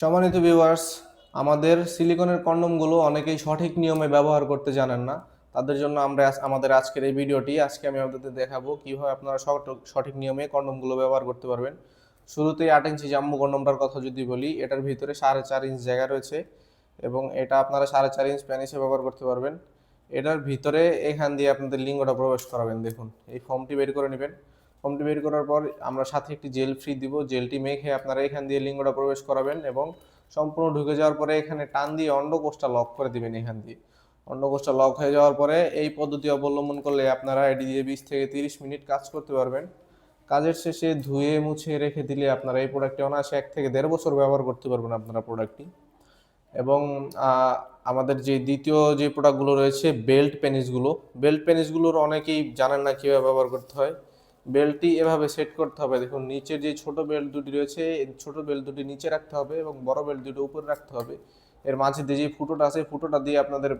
সম্মানিত ভিউয়ার্স আমাদের সিলিকনের কন্ডমগুলো অনেকেই সঠিক নিয়মে ব্যবহার করতে জানেন না। তাদের জন্য আমরা আমাদের আজকের এই ভিডিওটি, আজকে আমি আপনাদের দেখাবো কীভাবে আপনারা সঠ- সঠিক নিয়মে কন্ডমগুলো ব্যবহার করতে পারবেন। শুরুতেই আট ইঞ্চি জাম্বু কন্ডমটার কথা যদি বলি, এটার ভিতরে সাড়ে চার ইঞ্চ জায়গা রয়েছে এবং এটা আপনারা সাড়ে চার ইঞ্চ প্যানিসে ব্যবহার করতে পারবেন। এটার ভিতরে এখান দিয়ে আপনাদের লিঙ্গটা প্রবেশ করাবেন, দেখুন। এই ফর্মটি বের করে নেবেন। ফর্মটি বের করার পর আমরা সাথে একটি জেল ফ্রি দিব। জেলটি মেখে আপনারা এখান দিয়ে লিঙ্গটা প্রবেশ করাবেন এবং সম্পূর্ণ ঢুকে যাওয়ার পরে এখানে টান দিয়ে অন্ডকোষটা লক করে দিবেন এখান দিয়ে। অন্ডকোষটা লক হয়ে যাওয়ার পরে এই পদ্ধতি অবলম্বন করলে আপনারা এটি দিয়ে বিশ থেকে তিরিশ মিনিট কাজ করতে পারবেন। কাজের শেষে ধুয়ে, মুছে, রেখে দিলে আপনারা এই প্রোডাক্টটি অনায়াসে এক থেকে দেড় বছর ব্যবহার করতে পারবেন আপনারা প্রোডাক্টটি এবং আমাদের যে দ্বিতীয় যে প্রোডাক্টগুলো রয়েছে বেল্ট পেনিসগুলো বেল্ট পেনিসগুলোর অনেকেই জানেন না কীভাবে ব্যবহার করতে হয়। বেল্টটি এভাবে সেট করতে হবে। দেখুন, নিচের যে ছোট বেল্ট দুটি রয়েছে ছোট বেল্ট দুটি নিচে রাখতে হবে এবং বড় বেল্ট দুটি উপরে রাখতে হবে। এর মাঝে যে ফুটোটা আছে, ফুটোটা দিয়ে আপনাদের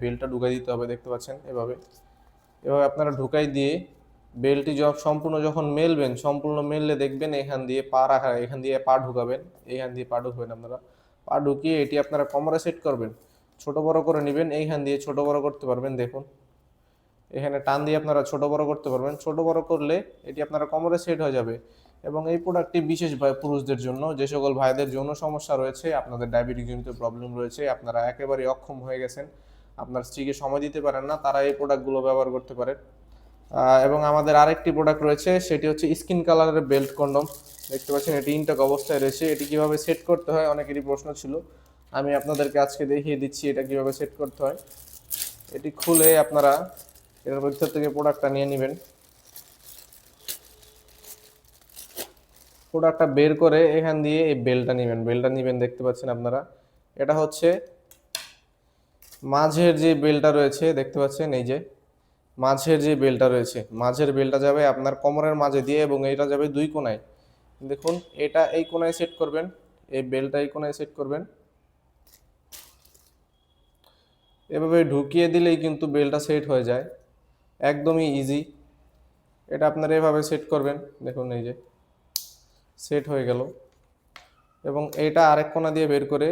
বেল্টটা ঢুকাই দিতে হবে, দেখতে পাচ্ছেন এভাবে। এভাবে আপনারা ঢুকাই দিয়ে বেল্টটি যখন সম্পূর্ণ যখন মেলবেন, সম্পূর্ণ মেললে দেখবেন এখান দিয়ে পা রাখা, এখান দিয়ে পা ঢুকাবেন এখান দিয়ে পা ঢুকবেন আপনারা। পা ঢুকিয়ে এটি আপনারা কমরে সেট করবেন। ছোট বড় করে নেবেন, এইখান দিয়ে ছোট বড় করতে পারবেন, দেখুন। এখানে টান দিয়ে আপনারা ছোট বড় করতে পারবেন। ছোট বড় করলে এটি আপনারা কোমরে সেট হয়ে যাবে এবং এই প্রোডাক্টটি বিশেষ পুরুষদের জন্য যে সকল ভাইদের যৌন সমস্যা রয়েছে আপনাদের ডায়াবেটিক জনিত প্রবলেম রয়েছে আপনারা একেবারে অক্ষম হয়ে গেছেন আপনার স্ত্রীকে সময় দিতে পারেন না তারা এই প্রোডাক্টগুলো ব্যবহার করতে পারে। আহ, এবং আমাদের আরেকটি প্রোডাক্ট রয়েছে সেটি হচ্ছে স্কিন কালারের বেল্ট কন্ডম দেখতে পাচ্ছেন এটি ইনটক অবস্থায় রয়েছে এটি কীভাবে সেট করতে হয় অনেকেরই প্রশ্ন ছিল। আমি আপনাদেরকে আজকে দেখিয়ে দিচ্ছি এটা কীভাবে সেট করতে হয়। এটি খুলে আপনারা এর ভিতর থেকে প্রোডাক্টটা নিয়ে নেবেন। প্রোডাক্টটা বের করে এখান দিয়ে এই বেলটা নেবেন। বেলটা নেবেন দেখতে পাচ্ছেন আপনারা। এটা হচ্ছে মাঝের যে বেলটা রয়েছে, দেখতে পাচ্ছেন এই যে, মাঝের যে বেলটা রয়েছে। মাঝের বেলটা যাবে আপনার কোমরের মাঝে দিয়ে এবং এটা যাবে দুই কোণায় দেখুন, এটা এই কোণায় সেট করবেন, এই বেলটা এই কোণায় সেট করবেন। এভাবে ঢুকিয়ে দিলেই কিন্তু বেলটা সেট হয়ে যায়। একদমই ইজি এটা আপনারা এভাবে সেট করবেন। দেখুন এই যে সেট হয়ে গেল। এবং এইটা আরেক কোণা দিয়ে বের করে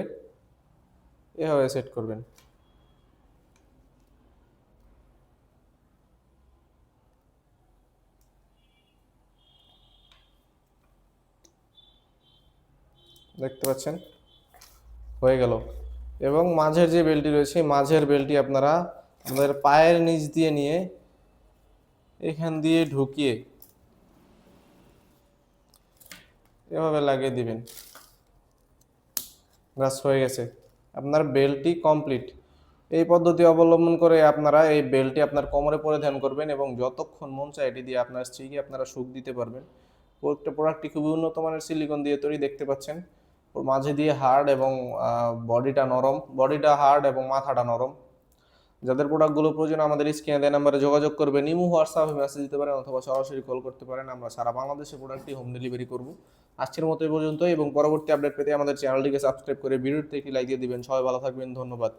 এভাবে সেট করবেন। দেখতে পাচ্ছেন? হয়ে গেল। এবং মাঝের যে বেলটি রয়েছে মাঝের বেলটি আপনারা আমাদের পায়ের নিচ দিয়ে নিয়ে এখান দিয়ে ঢুকিয়ে এভাবে লাগিয়ে দিবেন। ব্যাস হয়ে গেছে। আপনার বেলটি কমপ্লিট। এই পদ্ধতি অবলম্বন করে আপনারা এই বেলটি আপনার কোমরে পরিধান করবেন এবং যতক্ষণ মন চায় এটি দিয়ে আপনার স্ত্রীকে আপনারা সুখ দিতে পারবেন। প্রত্যেকটা প্রোডাক্টটি খুবই উন্নত মানের সিলিকন দিয়ে তৈরি দেখতে পাচ্ছেন। ওর মাঝে দিয়ে হার্ড এবং বডিটা নরম। বডিটা হার্ড এবং মাথাটা নরম। যাদের প্রোডাক্টগুলো প্রয়োজন, আমাদের স্ক্রিনে দেয় নাম্বারে যোগাযোগ করবেন ইমু হোয়াটসঅ্যাপে মেসেজ দিতে পারেন অথবা সরাসরি কল করতে পারেন। আমরা সারা বাংলাদেশে প্রোডাক্টটি হোম ডেলিভারি করব। আজকের মতো পর্যন্ত এবং পরবর্তী আপডেট পেতে আমাদের চ্যানেলটিকে সাবস্ক্রাইব করে ভিডিওতে একটি লাইক দিয়ে দিবেন। সবাই ভালো থাকবেন, ধন্যবাদ।